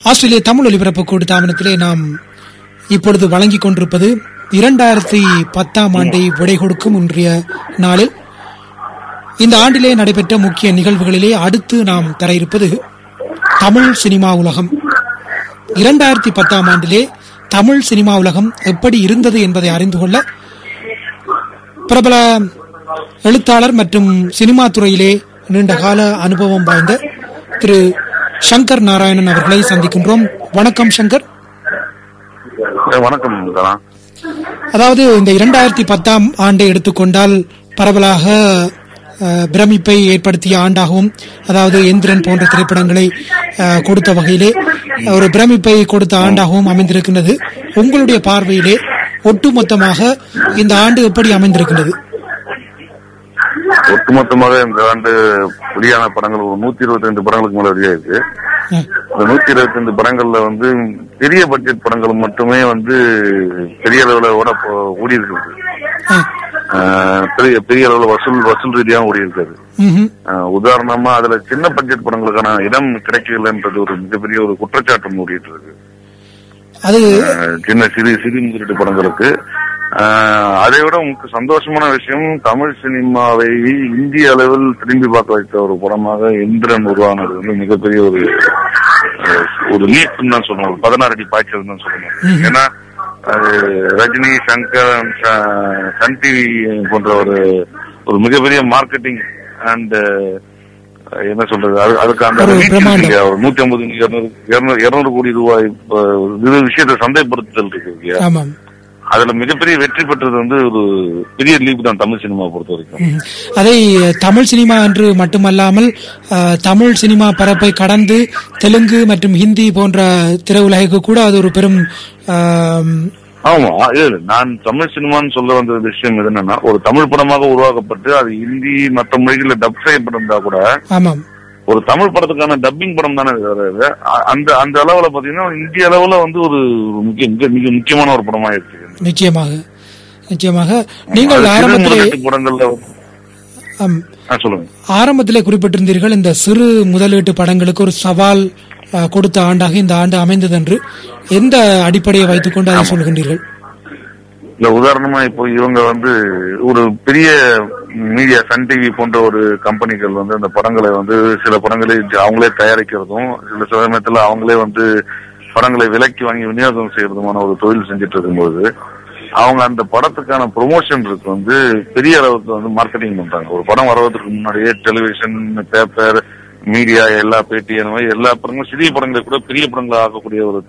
ஆஸ்திரேலிய தமிழ் ஒலிபரப்பு கூட்டு தாமனத்திலே நாம் இப்பொழுது வழங்கிக் கொண்டிருப்பது இரண்டாயிரத்தி பத்தாம் ஆண்டை விடை கொடுக்கும் இன்றைய நாளில். இந்த ஆண்டிலே நடைபெற்ற முக்கிய நிகழ்வுகளிலே அடுத்து நாம் தர இருப்பது தமிழ் சினிமா உலகம். இரண்டாயிரத்தி பத்தாம் ஆண்டிலே தமிழ் சினிமா உலகம் எப்படி இருந்தது என்பதை அறிந்து கொள்ள பிரபல எழுத்தாளர் மற்றும் சினிமா துறையிலே நீண்ட கால அனுபவம் வாய்ந்த திரு சங்கர் நாராயணன் அவர்களை சந்திக்கின்றோம். வணக்கம் சங்கர். வணக்கம் அதாவது இந்த இரண்டாயிரத்தி பத்தாம் ஆண்டை எடுத்துக்கொண்டால் பரவலாக பிரமிப்பை ஏற்படுத்திய ஆண்டாகவும் அதாவது எந்திரன் போன்ற திரைப்படங்களை கொடுத்த வகையிலே ஒரு பிரமிப்பை கொடுத்த ஆண்டாகவும் அமைந்திருக்கின்றது. உங்களுடைய பார்வையிலே ஒட்டுமொத்தமாக இந்த ஆண்டு எப்படி அமைந்திருக்கின்றது? ஒட்டுமொத்தமாக இந்த ஆண்டு வெளியான படங்கள் ஒரு நூத்தி இருபத்தி ரெண்டு படங்களுக்கு மேல வெளியாயிருக்கு. இந்த நூத்தி இருபத்தி ரெண்டு படங்கள்ல வந்து பெரிய பட்ஜெட் படங்கள் மட்டுமே வந்து பெரிய அளவுல ஓட ஓடி இருக்குது பெரிய பெரிய அளவுல வசூல் வசூல் ரீதியாக ஓடி இருக்காது. ஆஹ், உதாரணமா அதுல சின்ன பட்ஜெட் படங்களுக்கான இடம் கிடைக்கலன்றது ஒரு மிகப்பெரிய ஒரு குற்றச்சாட்டு ஓடிட்டு இருக்கு. அது சின்ன சிறு சிறு முதலீட்டு படங்களுக்கு. அதை விட உங்களுக்கு சந்தோஷமான விஷயம் தமிழ் சினிமாவை இந்திய அளவில் திரும்பி பார்க்க வைத்த ஒரு படமாக இந்திரன் உருவானது வந்து மிகப்பெரிய ஒரு ஒரு லீப்னு தான் சொல்லணும். பதினாறு அடி பாய்ச்சல் தான் சொல்லணும். ஏன்னா அது ரஜினி சங்கர் சன் டிவி போன்ற ஒரு ஒரு மிகப்பெரிய மார்க்கெட்டிங் அண்ட் என்ன சொல்றது அது- அதுக்கு அந்த ஒரு நூத்தி ஐம்பது இருநூறு கோடி ரூபாய் இது விஷயத்தை சந்தைப்படுத்துதல் இருக்கு இல்லையா? அதுல மிகப்பெரிய வெற்றி பெற்றது வந்து ஒரு பெரிய லீப் தான் தமிழ் சினிமா பொறுத்த வரைக்கும். அதை தமிழ் சினிமா என்று மட்டுமல்லாமல் தமிழ் சினிமா பரப்பை கடந்து தெலுங்கு மற்றும் ஹிந்தி போன்ற திரையுலகுக்கு கூட அது ஒரு பெரும் ஆம், நான் தமிழ் சினிமான்னு சொல்ல வந்த விஷயம் என்னன்னா ஒரு தமிழ் படமாக உருவாக்கப்பட்டு அது ஹிந்தி மற்ற மொழிகளில் டப் செய்யப்பட்டிருந்தா கூட ஆமாம் ஒரு தமிழ் படத்துக்கான டப்பிங் படம் தானே அந்த அந்த அளவுல பாத்தீங்கன்னா இந்திய அளவுல வந்து ஒரு மிக மிக முக்கியமான ஒரு படமா இருக்கு நிச்சயமாக. நிச்சயமாக. நீங்கள் ஆரம்பத்திலே குறிப்பிட்டிருந்தீர்கள் இந்த சிறு முதலீட்டு படங்களுக்கு ஒரு சவால் கொடுத்த ஆண்டாக இந்த ஆண்டு அமைந்தது என்று எந்த அடிப்படையை வைத்துக்கொண்டு அதை சொல்கின்றீர்கள்? இல்ல உதாரணமா இப்போ இவங்க வந்து ஒரு பெரிய மீடியா சன் டிவி போன்ற ஒரு கம்பெனிகள் வந்து அந்த படங்களை வந்து சில படங்களை அவங்களே தயாரிக்கிறதும் சில சமயத்துல அவங்களே வந்து படங்களை விலக்கி வாங்கி விநியோகம் செய்யறதுமான ஒரு தொழில் செஞ்சுட்டு இருக்கும்போது அவங்க அந்த படத்துக்கான ப்ரொமோஷன் இருக்கு வந்து பெரிய அளவுக்கு வந்து மார்க்கெட்டிங் பண்றாங்க. ஒரு படம் வர்றதுக்கு முன்னாடியே டெலிவிஷன் பேப்பர் மீடியா எல்லா பேட்டி அந்த மாதிரி எல்லா படங்களும் சிறிய படங்களை கூட பெரிய படங்களை ஆக்கக்கூடிய ஒரு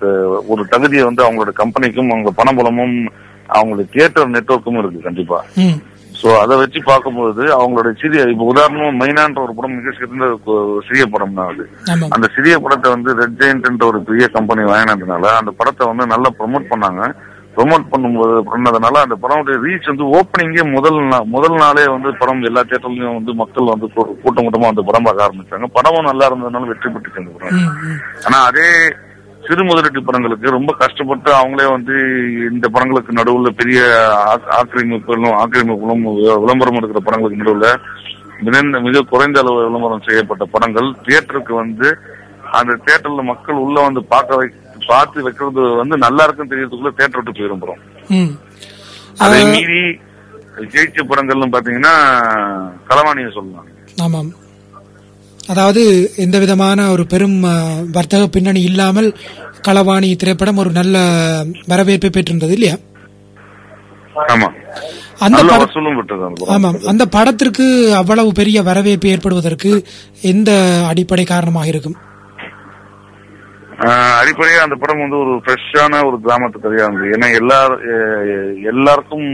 ஒரு தகுதியை வந்து அவங்களோட கம்பெனிக்கும் அவங்க பணபலமும் அவங்களோட தியேட்டர் நெட்வொர்க்கும் இருக்கு கண்டிப்பா. சோ அதை வச்சு பார்க்கும்போது அவங்களோட சிறிய இப்ப உதாரணமா மைனான்ற ஒரு படம் மிக சிறந்த சிறிய படம் தான் அது அந்த சிறிய படத்தை வந்து ரெட் ஜெயண்ட் ஒரு பெரிய கம்பெனி வாங்கினதுனால அந்த படத்தை வந்து நல்லா ப்ரொமோட் பண்ணாங்க. ப்ரொமோட் பண்ணும்போது பண்ணதுனால அந்த படமுடைய ரீச் வந்து ஓப்பனிங்கே முதல் நா- முதல் நாளே வந்து படம் எல்லா தேட்டர்லயும் வந்து மக்கள் வந்து கூட்டம் கூட்டமா வந்து படம் பார்க்க ஆரம்பிச்சாங்க. படமும் நல்லா இருந்ததுனால வெற்றி பெற்றுச்சு அந்த படம். ஆனா அதே சிறு முதலீட்டு படங்களுக்கு ரொம்ப கஷ்டப்பட்டு அவங்களே வந்து இந்த படங்களுக்கு நடுவுல பெரிய ஆக்- ஆக்கிரமிப்புகளும் ஆக்கிரமிப்புகளும் விளம்பரம் எடுக்கிற படங்களுக்கு நடுவுல மிகுந்த மிக குறைந்த அளவு விளம்பரம் செய்யப்பட்ட படங்கள். தியேட்டருக்கு வந்து அந்த தியேட்டர்ல மக்கள் உள்ள வந்து பார்க்க வை பார்த்து வைக்கிறது வந்து நல்லா இருக்குன்னு தெரியறதுக்குள்ள தியேட்டர் விட்டு போயிரும். அதை மீறி ஜெயிச்ச படங்கள்னு பாத்தீங்கன்னா களவாணியை சொல்லலாம். ஆமாம். அதாவது எந்த விதமான ஒரு பெரும் வர்த்தக பின்னணி இல்லாமல் களவாணி திரைப்படம் ஒரு நல்ல வரவேற்பை பெற்றிருந்தது இல்லையா? ஆமா. அந்த ஆமாம். அந்த படத்திற்கு அவ்வளவு பெரிய வரவேற்பு ஏற்படுவதற்கு எந்த அடிப்படை காரணமாக இருக்கும்? அடிப்படையா அந்த படம் வந்து ஒரு ஃப்ரெஷ்ஷான ஒரு கிராமத்து கதையா இருந்தது. ஏன்னா எல்லா எல்லாருக்கும்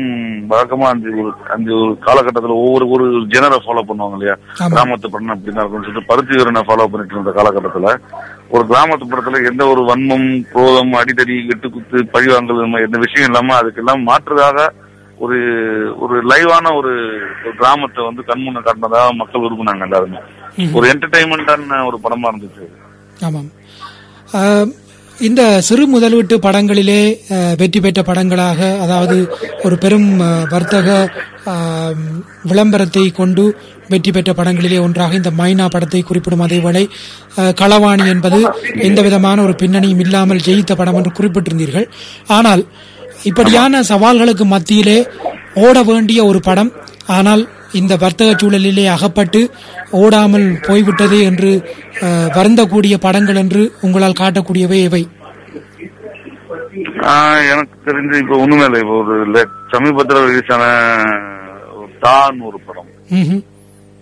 வழக்கமா அந்த ஒரு அந்த ஒரு காலகட்டத்துல ஒவ்வொரு ஒரு ஜெனரை ஃபாலோ பண்ணுவாங்க இல்லையா? ஆமா. கிராமத்து படம் அப்படிதான் இருக்கும்னு சொல்லிட்டு பருத்தி வீரனை ஃபாலோ பண்ணிட்டு இருந்த காலகட்டத்துல ஒரு கிராமத்து படத்துல எந்த ஒரு வன்மம் குரோதம் அடிதடி வெட்டுக்குத்து பழிவாங்கல் எந்த விஷயம் இல்லாம அதுக்கெல்லாம் மாற்றுதாக ஒரு ஒரு லைவான ஒரு கிராமத்தை வந்து கண்முன்ன காட்டினதாக மக்கள் விரும்பினாங்க எல்லாருமே. ஒரு என்டர்டைன்மெண்டான ஒரு படமா இருந்துச்சு. அஹ், இந்த சிறு முதலீட்டு படங்களிலே வெற்றி பெற்ற படங்களாக அதாவது ஒரு பெரும் வர்த்தக விளம்பரத்தை கொண்டு வெற்றி பெற்ற படங்களிலே ஒன்றாக இந்த மைனா படத்தை குறிப்பிடும் அதேவேளை களவாணி என்பது எந்த விதமான ஒரு பின்னணியும் இல்லாமல் ஜெயித்த படம் என்று குறிப்பிட்டிருந்தீர்கள். ஆனால் இப்படியான சவால்களுக்கு மத்தியிலே ஓட வேண்டிய ஒரு படம் ஆனால் இந்த வர்த்தக சூழலிலே அகப்பட்டு ஓடாமல் போய்விட்டது என்று வருந்தக்கூடிய படங்கள் என்று உங்களால் காட்டக்கூடியவை ஆஹ் எனக்கு தெரிஞ்சு இப்ப ஒண்ணுமே இல்லை இப்போ ஒரு சமீபத்துல ரிலீஸ் ஆன ஒரு தான் ஒரு படம்.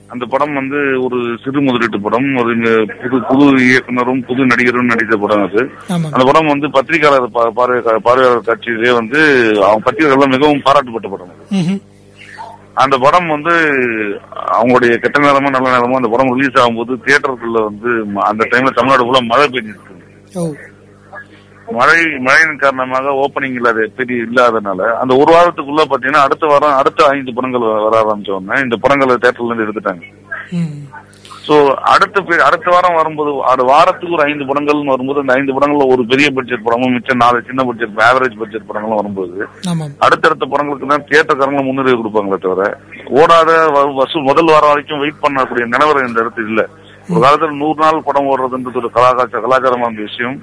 அந்த படம் வந்து ஒரு சிறு முதலீட்டு படம். ஒரு புது புது இயக்குனரும் புது நடிகரும் நடித்த படம் அது. அந்த படம் வந்து பத்திரிகையாளர் பார்வையாளர் கட்சியிலே வந்து அவங்க பத்திரிகைகள் மிகவும் பாராட்டப்பட்ட படம் அது. அந்த படம் வந்து அவங்களுடைய கெட்ட நேரமோ நல்ல நேரமோ அந்த படம் ரிலீஸ் ஆகும்போது தியேட்டருக்குள்ள வந்து அந்த டைம்ல தமிழ்நாடு ஃபுல்லா மழை பெஞ்சிருக்கு. மழை மழையின் காரணமாக ஓப்பனிங் இல்லாத பெரிய இல்லாதனால அந்த ஒரு வாரத்துக்குள்ள பாத்தீங்கன்னா அடுத்த வாரம் அடுத்த ஐந்து படங்கள் வர ஆரம்பிச்ச உடனே இந்த படங்களை தேட்டர்ல இருந்து எடுத்துட்டாங்க. சோ அடுத்த அடுத்த வாரம் வரும்போது அது வாரத்துக்கு ஒரு ஐந்து படங்கள்னு வரும்போது அந்த ஐந்து படங்கள்ல ஒரு பெரிய பட்ஜெட் படமும் மிச்சம் நாலு சின்ன பட்ஜெட் ஆவரேஜ் பட்ஜெட் படங்களும் வரும்போது அடுத்தடுத்த படங்களுக்கு தான் தியேட்டர்காரங்க முன்னுரிமை கொடுப்பாங்களே தவிர ஓடாத வ- வசூல் முதல் வாரம் வரைக்கும் வெயிட் பண்ணக்கூடிய நிலவரம் இந்த இடத்துல இல்ல. ஒரு காலத்துல நூறு நாள் படம் ஓடுறதுன்றது ஒரு கலாச்சார கலாச்சாரமான விஷயம்.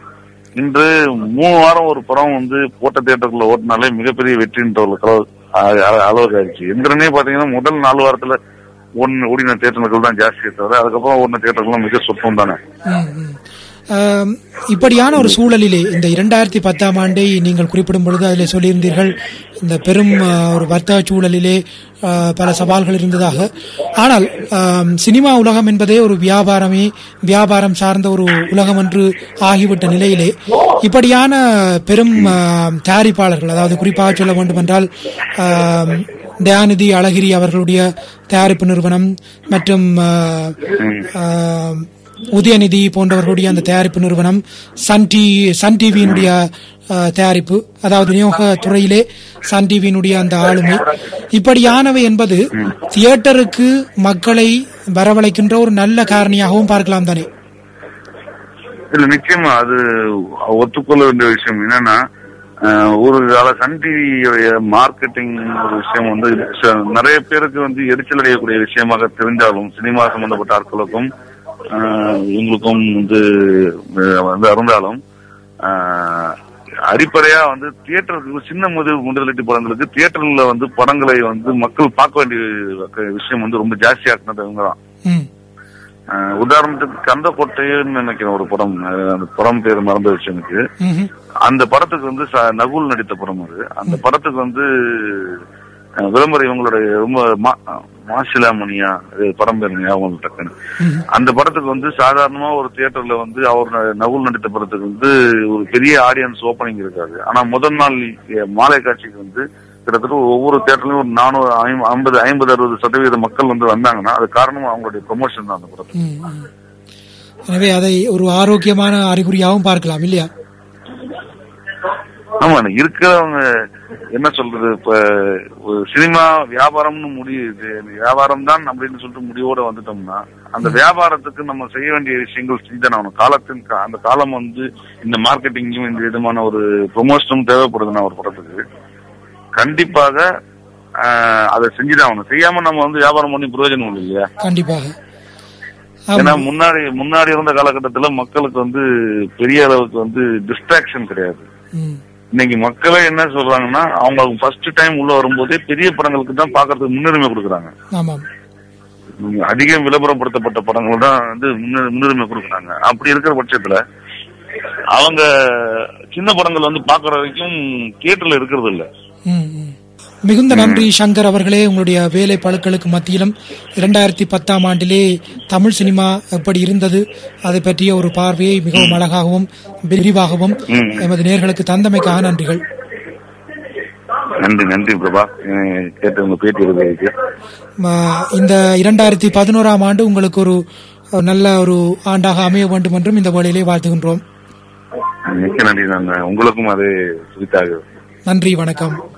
இன்று மூணு வாரம் ஒரு படம் வந்து போட்ட தியேட்டருக்குள்ள ஓட்டினாலே மிகப்பெரிய வெற்றின்ற ஒரு அளவுக்கு ஆயிடுச்சு. எந்திரனே பாத்தீங்கன்னா முதல் நாலு வாரத்துல ஒன்னு ஓடின தேட்டர்கள் தான் ஜாஸ்தி தவிர அதுக்கப்புறம் ஓடின தேட்டர்களும் மிக சொற்பம் தானே. இப்படியான ஒரு சூழலிலே இந்த இரண்டாயிரத்தி பத்தாம் ஆண்டை நீங்கள் குறிப்பிடும் பொழுது அதில் சொல்லியிருந்தீர்கள் இந்த பெரும் ஒரு வர்த்தக சூழலிலே பல சவால்கள் இருந்ததாக. ஆனால் சினிமா உலகம் என்பதே ஒரு வியாபாரமே வியாபாரம் சார்ந்த ஒரு உலகம் என்று ஆகிவிட்ட நிலையிலே இப்படியான பெரும் தயாரிப்பாளர்கள் அதாவது குறிப்பாக சொல்ல வேண்டுமென்றால் என்றால் தயாநிதி அழகிரி அவர்களுடைய தயாரிப்பு நிறுவனம் மற்றும் உதயநிதி போன்றவர்களுடைய அந்த தயாரிப்பு நிறுவனம் சன் டி சன் டிவியினுடைய தயாரிப்பு அதாவது விநியோக துறையிலே சன் டிவியினுடைய அந்த ஆளுமை. இப்படியானவை என்பது தியேட்டருக்கு மக்களை வரவழைக்கின்ற ஒரு நல்ல காரணியாகவும் பார்க்கலாம் தானே? இல்ல நிச்சயமா அது ஒத்துக்கொள்ள வேண்டிய விஷயம் என்னன்னா ஒரு கால சன் டிவியுடைய மார்க்கெட்டிங் ஒரு விஷயம் வந்து நிறைய பேருக்கு வந்து எரிச்சல் அடையக்கூடிய விஷயமாக தெரிஞ்சாலும் சினிமா சம்பந்தப்பட்ட ஆட்களுக்கும் இவங்களுக்கும் வந்து வந்து அருந்தாலும் அடிப்படையா வந்து தியேட்டருக்கு சின்ன முதல் முதலீட்டு படங்களுக்கு தியேட்டர்ல வந்து படங்களை வந்து மக்கள் பார்க்க வேண்டிய விஷயம் வந்து ரொம்ப ஜாஸ்தியாக்குனது இவங்க தான் உதாரணத்துக்கு கந்தக்கோட்டைன்னு நினைக்கிறேன் ஒரு படம் அந்த படம் பேர் மறந்து வச்சு எனக்கு. அந்த படத்துக்கு வந்து நகுல் நடித்த படம் அது. அந்த படத்துக்கு வந்து விளம்பரம் இவங்களுடைய ரொம்ப மாசிலாமணியா படம் பேர் ஞாபகம் டக்குன்னு. அந்த படத்துக்கு வந்து சாதாரணமா ஒரு தியேட்டர்ல வந்து அவர் நகுல் நடித்த படத்துக்கு வந்து ஒரு பெரிய ஆடியன்ஸ் ஓப்பனிங் இருக்காது. ஆனா முதல் நாள் மாலை காட்சிக்கு வந்து கிட்டத்தட்ட ஒவ்வொரு தியேட்டர்லயும் ஒரு நானூறு ஐம்- ஐம்பது ஐம்பது அறுபது சதவீத மக்கள் வந்து வந்தாங்கன்னா அது காரணம் அவங்களுடைய ப்ரொமோஷன் தான் அந்த படத்துக்கு. எனவே அதை ஒரு ஆரோக்கியமான அறிகுறியாகவும் பார்க்கலாம் இல்லையா? ஆமா இருக்கிறவங்க என்ன சொல்றது இப்ப ஒரு சினிமா வியாபாரம்னு முடியுது வியாபாரம் தான் அப்படின்னு சொல்லிட்டு முடிவோட வந்துட்டோம்னா அந்த வியாபாரத்துக்கு நம்ம செய்ய வேண்டிய விஷயங்கள் செஞ்சுதான் ஆகணும் காலத்தின் அந்த காலம் வந்து இந்த மார்க்கெட்டிங்கும் இந்த விதமான ஒரு ப்ரொமோஷனும் தேவைப்படுதுன்னா ஒரு படத்துக்கு. கண்டிப்பாக அதை செஞ்சுதான் ஆகணும். செய்யாம நம்ம வந்து வியாபாரம் பண்ணி பிரயோஜனம் இல்லை இல்லையா? கண்டிப்பாக. ஏன்னா. முன்னாடி முன்னாடி இருந்த காலகட்டத்துல மக்களுக்கு வந்து பெரிய அளவுக்கு வந்து டிஸ்ட்ராக்ஷன் கிடையாது. இன்னைக்கு மக்களே என்ன சொல்றாங்கன்னா அவங்க ஃபர்ஸ்ட் டைம் உள்ள வரும்போதே பெரிய படங்களுக்கு தான் பாக்குறதுக்கு முன்னுரிமை கொடுக்குறாங்க. அதிகம் விளம்பரப்படுத்தப்பட்ட படங்கள் தான் வந்து முன்னுரி- முன்னுரிமை கொடுக்குறாங்க. அப்படி இருக்கிற பட்சத்துல அவங்க சின்ன படங்கள் வந்து பாக்குற வரைக்கும் தியேட்டர்ல இருக்கிறது இல்ல. மிகுந்த நன்றி சங்கர் அவர்களே. உங்களுடைய வேலை பழுக்களுக்கு மத்தியிலும் இரண்டாயிரத்தி பத்தாம் ஆண்டிலே தமிழ் சினிமா எப்படி இருந்தது அதை பற்றிய ஒரு பார்வையை மிகவும் அழகாகவும் விரிவாகவும். எமது நேர்களுக்கு தந்தமைக்காக நன்றிகள். நன்றி நன்றி பிரபா. இந்த இரண்டாயிரத்தி பதினோராம் ஆண்டு உங்களுக்கு ஒரு நல்ல ஒரு ஆண்டாக அமைய வேண்டும் என்றும் இந்த வேளையிலே வாழ்த்துகின்றோம். மிக்க நன்றி நான் உங்களுக்கும் அது நன்றி வணக்கம்.